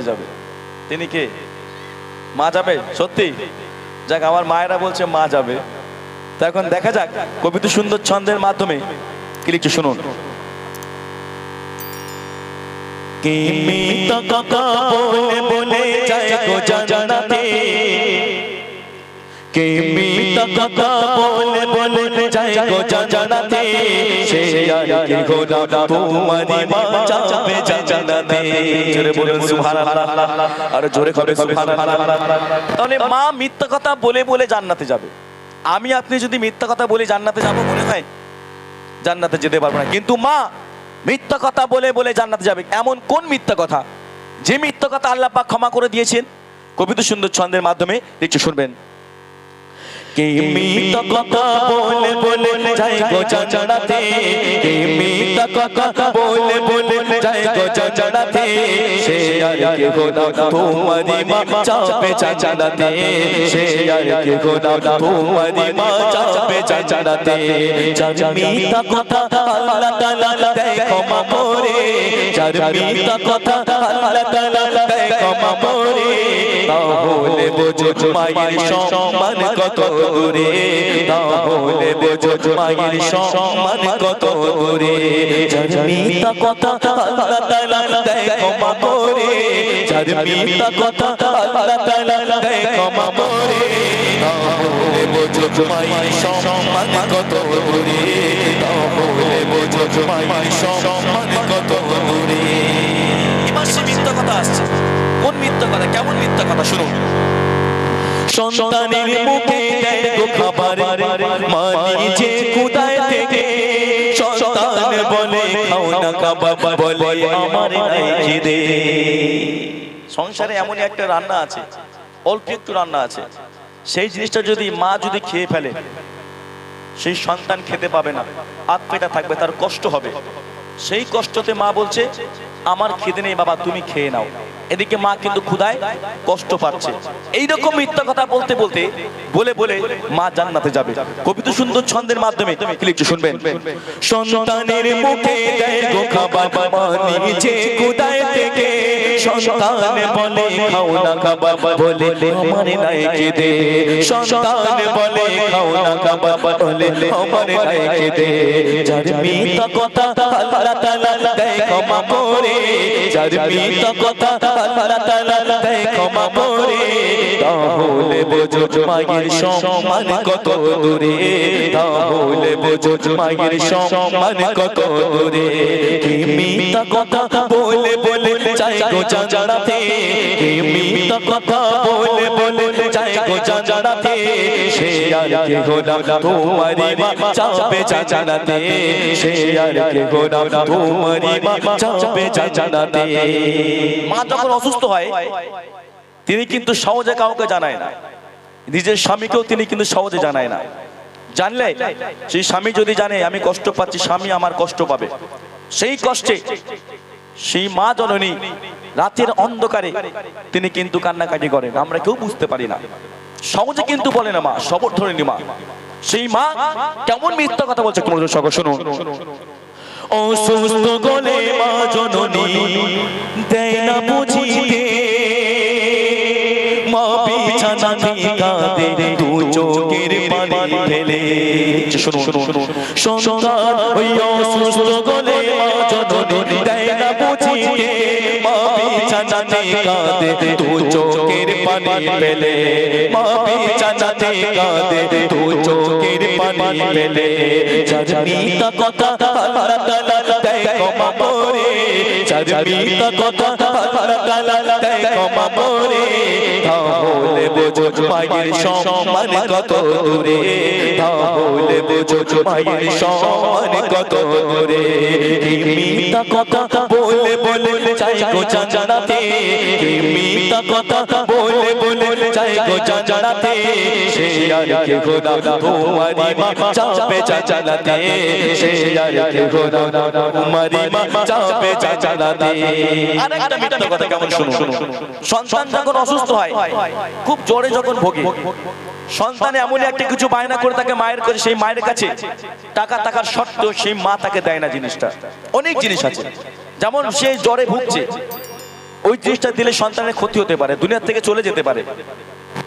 যাবে। তিনি কে? মা যাবে? সত্যি? যাক, আমার মায়েরা বলছে মা যাবে। তো এখন দেখা যাক, কবিতা সুন্দর ছন্দের মাধ্যমে। কি লিখছে শুনুন। বলে বলে যায় গো জানাতে কে মিথ্যা মা মিথ্যা কথা বলে বলে জান্নাতে যাবে। আমি, আপনি যদি মিথ্যা কথা বলে জান্নাতে যাব মনে হয়, জান্নাতে যেতে পারব না। কিন্তু মা মিথ্যা কথা বলে বলে জান্নাতে যাবে। এমন কোন মিথ্যা কথা? যে মিথ্যা কথা আল্লাহ পাক ক্ষমা করে দিয়েছেন। কবিতা সুন্দর ছন্দের মাধ্যমে একটু শুনবেন। কে মিথ্যা কথা বলে বলে যায় গো জানাতে কে মিথ্যা কথা বলে বলে যায় গো জানাতে সে আর কে খোদা তোমারি মা চাপে জানাতে সে আর কে খোদা তোমারি মা চাপে জানাতে যার মিথ্যা কথা আল্লাহ তাআলা দেয় ক্ষমা করে যার মিথ্যা কথা আল্লাহ তাআলা দেয় ক্ষমা করে তাহলে বোঝো মায়ের সম্মান কত দূরে, তাহলে বোঝো মায়ের সম্মান কত দূরে। যার কথা আল্লাহ তাআলা দেয় ক্ষমা করে মিথ্যা কথা আল্লাহ তাআলা দেয় ক্ষমা করে। তাহলে বোঝো মায়ের সম্মান কত দূরে, তাহলে বোঝো মায়ের সম্মান কত দূরে। সন্তানের মুখে দেয় গো খাবার। মা নিজে কুদায় থেকে সন্তান বলে খাও না খাবার। বলে আমার নাই খিদে। সংসারে এমনই একটা রান্না আছে অল্প একটু রান্না আছে। সেই জিনিসটা যদি মা যদি খেয়ে ফেলে সেই সন্তান খেতে পাবে না। আত পেটা থাকবে তার কষ্ট হবে। সেই কষ্টতে মা বলছে আমার খিদে নেই বাবা তুমি খেয়ে নাও। এদিকে মা কিন্তু ক্ষুধায় কষ্ট পাচ্ছে। এইরকম মিথ্যা কথা বলতে বলতে বলে বলে মা জান্নাতে যাবে। কবিতা সুন্দর ছন্দের মাধ্যমে লিখছো শুনবেন। সন্তানের মুখে দেয় গো খাবার নিজে ক্ষুধায় থেকে সন্তান বলে, খাও না খাবার বলে, আমার নাই খেদে সন্তান বলে, খাও না খাবার বলে, আমার নাই খেদে যার কথা আল্লাহ তাআলা দেয় ক্ষমা করে, যার কথা ক্ষমা করে তাহলে বোঝো মায়ের সম্মান কত দূরে তাহলে বোঝো মায়ের সম্মান কত দূরে মিথ্যা কথা বলে বলে চাই গো জানাতে মিথ্যা কথা বলে বলে চাই গো জানাতে অসুস্থ হয়, তিনি কিন্তু সহজে কাউকে জানায় না। নিজের স্বামীকেও তিনি কিন্তু সহজে জানায় না। জানলে, সেই স্বামী যদি জানে, আমি কষ্ট পাচ্ছি, স্বামী আমার কষ্ট পাবে। সেই কষ্টে সেই মা জননী রাতের অন্ধকারে তিনি কিন্তু কান্নাকাটি করেন। আমরা কেউ বুঝতে পারি না। সহজে কিন্তু বলে না মা, সবর ধরেনি মা। সেই মা কেমন মিথ্যা কথা বলছে তোমাদের সকল শুনুন। অসুস্থ গলে মা জননী, দেয় না বুঝিতে মা বিছানা কাঁদে, দু চোখের পানি ফেলে। সন্তান ওই অসুস্থ গলে মা জননী, দেয় না বুঝিতে কাঁদে তু চোখের পানি পেলে মা বিছানাতে কাঁদে চোখের পানি যার মিথ্যা কথা আল্লাহ তাআলা দেয় ক্ষমা করে। মিথ্যা কথা আল্লাহ তাআলা দেয় ক্ষমা করে। তাহলে বোঝো মায়ের সম্মান কত দূরে। তাহলে বোঝো মায়ের সম্মান কত দূরে। মিথ্যা কথা বলে বলে চাই গো জানাতে মিথ্যা বলে বলে জানাতে সে আর কে খোদা তোমারি চাপে শুনুন? সন্তান যখন খুব জ্বরে যখন ভোগে এমনই একটা কিছু বায়না করে তাকে মায়ের করে সেই মায়ের কাছে টাকা টাকার সত্ত্বেও সেই মা তাকে দেয় না জিনিসটা। অনেক জিনিস আছে। যেমন সে জ্বরে ভুগছে, ওই জিনিসটা দিলে সন্তানের ক্ষতি হতে পারে, দুনিয়ার থেকে চলে যেতে পারে।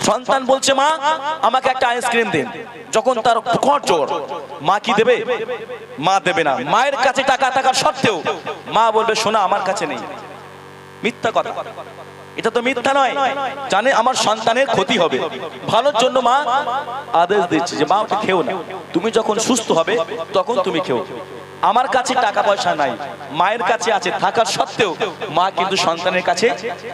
সন্তান বলছে, মা, আমাকে একটা আইসক্রিম দিন। যখন তার জোর মা কি দেবে? মা দেবে না। মায়ের কাছে টাকা থাকার সত্ত্বেও। মা বলবে, শোনা, আমার কাছে নেই। মিথ্যা কথা। এটা তো মিথ্যা নয়। জানে আমার সন্তানের ক্ষতি হবে। ভালোর জন্য মা আদেশ দিচ্ছে যে, মা খেও না। তুমি যখন সুস্থ হবে, তখন তুমি খেও। আমার কাছে টাকা পয়সা নাই, মায়ের কাছে আছে থাকার সত্ত্বেও মা কিন্তু সন্তানের কাছে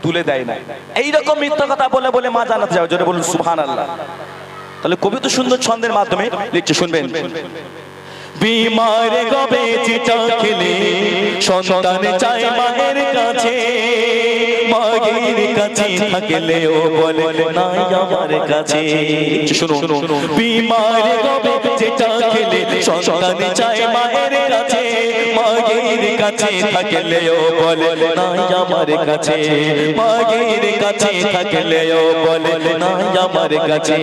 তুলে দেয় না এইরকম মিথ্যা কথা বলে বলে মা জানাতে যাবে যেটা বলুন সুহান আল্লাহ তাহলে কবি তো সুন্দর ছন্দের মাধ্যমে লিখছে, শুনবেন। বিমার গবে চিটা খেলে সন্তান চায় মায়ের কাছে মায়ের কাছে থাকলে ও বলে, নাই আমার কাছে। শুনুন বিমার গবে চিটা খেলে সন্তান চায় মায়ের কাছে মায়ের কাছে থাকলে ও বলে, নাই আমার কাছে। মায়ের কাছে থাকলে ও বলে, নাই আমার কাছে।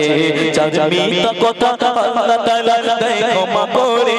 মিথ্যা কথা আল্লাহ তাআলা দেয় ক্ষমা করে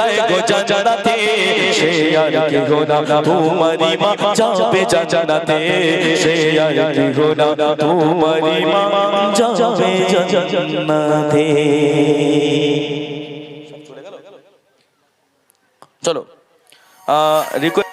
চায় গো জানাতে সে আর কি গোনা তোমারি মা যাবে জানাতে সে আর কি গোনা তোমারি মা যাবে জানাতে চলো রিকোয়েস্ট